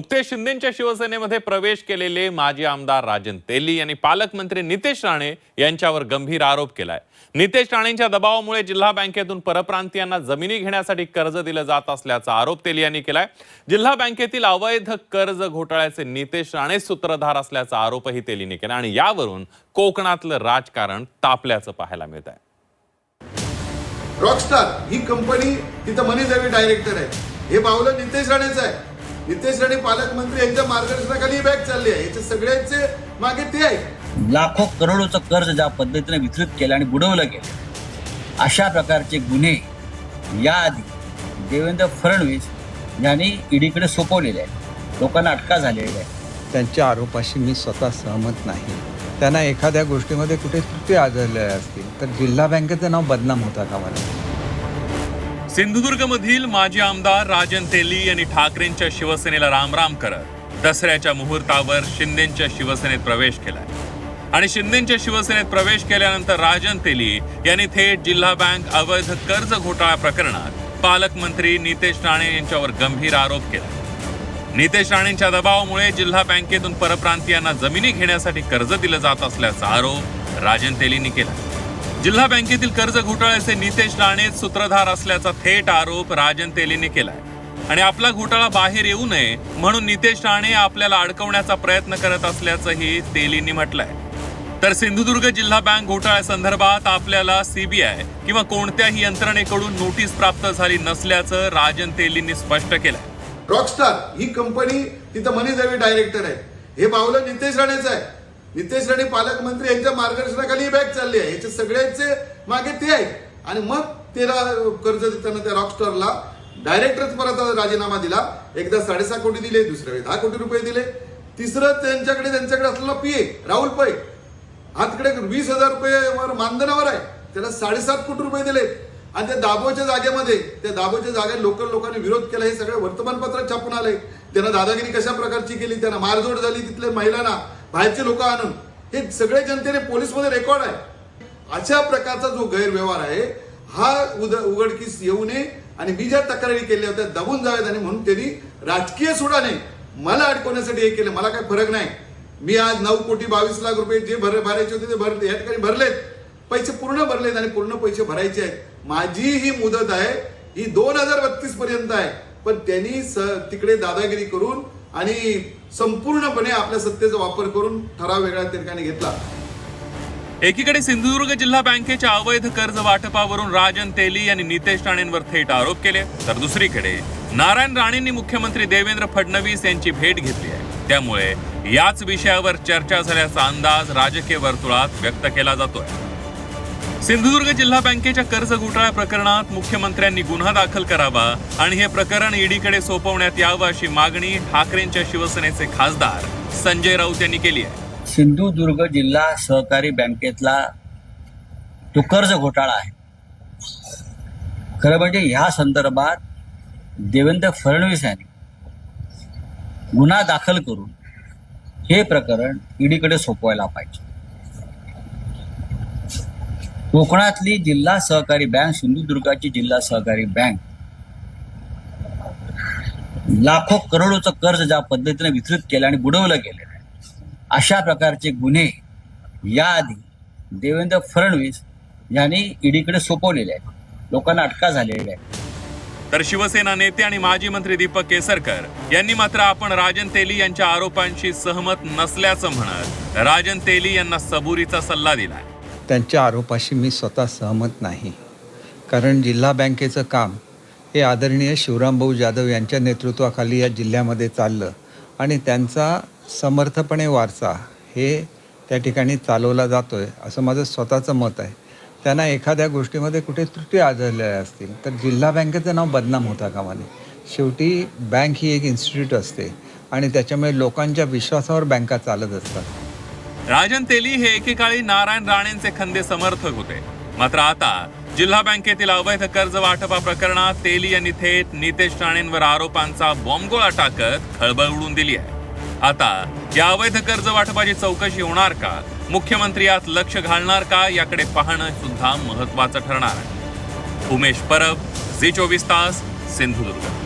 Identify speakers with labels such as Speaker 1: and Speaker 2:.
Speaker 1: नुकतेच शिंदेच्या शिवसेनेमध्ये प्रवेश केलेले माजी आमदार राजन तेली यांनी पालकमंत्री नितेश राणे यांच्यावर गंभीर आरोप केलाय. नितेश राणेंच्या दबावामुळे जिल्हा बँकेतून परप्रांतीयांना जमिनी घेण्यासाठी कर्ज दिलं जात असल्याचा आरोप तेली यांनी केलाय. जिल्हा बँकेतील अवैध कर्ज घोटाळ्याचे नितेश राणे सूत्रधार असल्याचा आरोपही तेलीने केला आणि यावरून कोकणातलं राजकारण तापल्याचं पाहायला मिळत आहे
Speaker 2: रॉकस्टार ही कंपनी तिथं मनी डायरेक्टर आहे. हे पावलं नितेश राणेचं आहे. नितेश राणे पालकमंत्री यांच्या मार्गदर्शनाखाली बॅग चालली आहे. याचे सगळ्यांचे मागे ते आहे.
Speaker 3: लाखो करोडोचं कर्ज ज्या पद्धतीने वितरित केलं आणि बुडवलं गेलं अशा प्रकारचे गुन्हे याआधी देवेंद्र फडणवीस यांनी ईडीकडे सोपवलेले आहेत. लोकांना अटका झालेल्या आहे.
Speaker 4: त्यांच्या आरोपाशी मी स्वतः सहमत नाही. त्यांना एखाद्या गोष्टीमध्ये कुठे त्रुटी आढळल्या असतील तर जिल्हा बँकेचं नाव बदनाम होता कामा नये
Speaker 1: सिंधुदुर्गमधील माजी आमदार राजन तेली यांनी ठाकरेंच्या शिवसेनेला रामराम करत दसऱ्याच्या मुहूर्तावर शिंदेच्या शिवसेनेत प्रवेश केलाय. आणि शिंदेच्या शिवसेनेत प्रवेश केल्यानंतर राजन तेली यांनी थेट जिल्हा बँक अवैध कर्ज घोटाळा प्रकरणात पालकमंत्री नितेश राणे यांच्यावर गंभीर आरोप केला. नितेश राणेंच्या दबावामुळे जिल्हा बँकेतून परप्रांतीयांना जमिनी घेण्यासाठी कर्ज दिलं जात असल्याचा आरोप राजन तेलींनी केला. जिल्हा बँकेतील कर्ज घोटाळ्याचे नितेश राणेच सूत्रधार असल्याचा थेट आरोप राजन तेलीने केलाय. आणि आपला घोटाळा बाहेर येऊ नये म्हणून नितेश राणे आपल्याला अडकवण्याचा प्रयत्न करत असल्याचंही तेलींनी म्हटलंय. तर सिंधुदुर्ग जिल्हा बँक घोटाळ्यासंदर्भात आपल्याला सीबीआय किंवा कोणत्याही यंत्रणेकडून नोटीस प्राप्त झाली नसल्याचं राजन तेलींनी स्पष्ट केलंय.
Speaker 2: रॉकस्टार ही कंपनी तिथं मनी देवी डायरेक्टर आहे. हे पावलं नितेश राणेचं आहे. नितेश राणे पालकमंत्री यांच्या मार्गदर्शनाखाली ही बॅग चालली आहे. याचे सगळ्यांचे मागे ते आहे आणि मग त्याला कर्ज देताना त्या रॉकस्टारला डायरेक्टरच परत राजीनामा दिला. एकदा साडेसहा कोटी दिले दुसऱ्या वेळी दहा कोटी रुपये दिले. तिसरं त्यांच्याकडे त्यांच्याकडे असलेला पीए राहुल पै. हा तिकडे वीस हजार रुपये वर मानधनावर आहे. त्याला साडेसात कोटी रुपये दिले. आणि त्या दाभोच्या जागेमध्ये त्या दाभोच्या जागेत लोकल लोकांनी विरोध केला. हे सगळं वर्तमानपत्रात छापून आले त्यांना दादागिरी कशा प्रकारची केली? त्यांना मारझोड झाली तिथल्या महिलांना. बाहेरचे लोक आणून हे सगळे जनतेने पोलीसमध्ये रेकॉर्ड आहे. अशा प्रकारचा जो गैरव्यवहार आहे हा उद उघडकीस येऊ नये आणि मी ज्या तक्रारी केल्या होत्या दबून जाव्यात आणि म्हणून त्यांनी राजकीय सुडाने मला अडकवण्यासाठी हे केलं. मला काही फरक नाही. मी आज नऊ कोटी बावीस लाख रुपये जे भर भरायचे होते ते भरले या ठिकाणी भरलेत. पैसे पूर्ण भरलेत आणि पूर्ण पैसे भरायचे आहेत. माझी ही मुदत आहे ही दोन हजार बत्तीस पर्यंत आहे. पण त्यांनी स तिकडे दादागिरी करून आणि संपूर्णपणे आपल्या सत्तेचा वापर करून ठराव वेगळ्या ठिकाणी घेतला.
Speaker 1: एकीकडे सिंधुदुर्ग जिल्हा बँकेच्या अवैध कर्ज वाटपावरून राजन तेली आणि नितेश राणेंवर थेट आरोप केले तर दुसरीकडे नारायण राणेंनी मुख्यमंत्री देवेंद्र फडणवीस यांची भेट घेतली आहे. त्यामुळे याच विषयावर चर्चा झाल्याचा अंदाज राजकीय वर्तुळात व्यक्त केला जातोय. सिंधुदुर्ग जिल्हा बँकेच्या कर्ज घोटाळा प्रकरणात मुख्यमंत्र्यांनी गुन्हा दाखल करावा आणि हे प्रकरण ईडीकडे सोपवण्यात यावं अशी मागणी ठाकरेंच्या शिवसेनेचे खासदार संजय राऊत यांनी केली आहे.
Speaker 3: सिंधुदुर्ग जिल्हा सहकारी बँकेतला तो कर्ज घोटाळा आहे. खरं म्हणजे ह्या संदर्भात देवेंद्र फडणवीस यांनी गुन्हा दाखल करून हे प्रकरण ईडीकडे सोपवायला पाहिजे. कोकणातली जिल्हा सहकारी बँक सिंधुदुर्गाची जिल्हा सहकारी बँक. लाखो करोडोचं कर्ज ज्या पद्धतीने वितरित केलं आणि बुडवलं गेलेलं आहे. अशा प्रकारचे गुन्हे याआधी देवेंद्र फडणवीस यांनी ईडीकडे सोपवलेले आहेत. लोकांना अटका झालेली आहे.
Speaker 1: तर शिवसेना नेते आणि माजी मंत्री दीपक केसरकर यांनी मात्र आपण राजन तेली यांच्या आरोपांशी सहमत नसल्याचं म्हणत राजन तेली यांना सबुरीचा सल्ला दिला
Speaker 4: त्यांच्या आरोपाशी मी स्वतः सहमत नाही. कारण जिल्हा बँकेचं काम हे आदरणीय शिवरामभाऊ जाधव यांच्या नेतृत्वाखाली या जिल्ह्यामध्ये चाललं आणि त्यांचा समर्थपणे वारसा हे त्या ठिकाणी चालवला जातो आहे असं माझं स्वतःचं मत आहे. त्यांना एखाद्या गोष्टीमध्ये कुठे त्रुटी आढळलेल्या असतील तर जिल्हा बँकेचं नाव बदनाम होता कामा नये. शेवटी बँक ही एक इन्स्टिट्यूट असते आणि त्याच्यामुळे लोकांच्या विश्वासावर बँका चालत असतात.
Speaker 1: राजन तेली हे एकेकाळी नारायण राणेंचे खंदे समर्थक होते. मात्र आता जिल्हा बँकेतील अवैध कर्ज वाटपा प्रकरणात तेली यांनी थेट नितेश राणेंवर आरोपांचा बॉम्बगोळा टाकत खळबळ उडून दिली आहे. आता या अवैध कर्ज वाटपाची चौकशी होणार का? मुख्यमंत्री यात लक्ष घालणार का? याकडे पाहणं सुद्धा महत्वाचं ठरणार आहे. उमेश परब झी चोवीस तास सिंधुदुर्ग.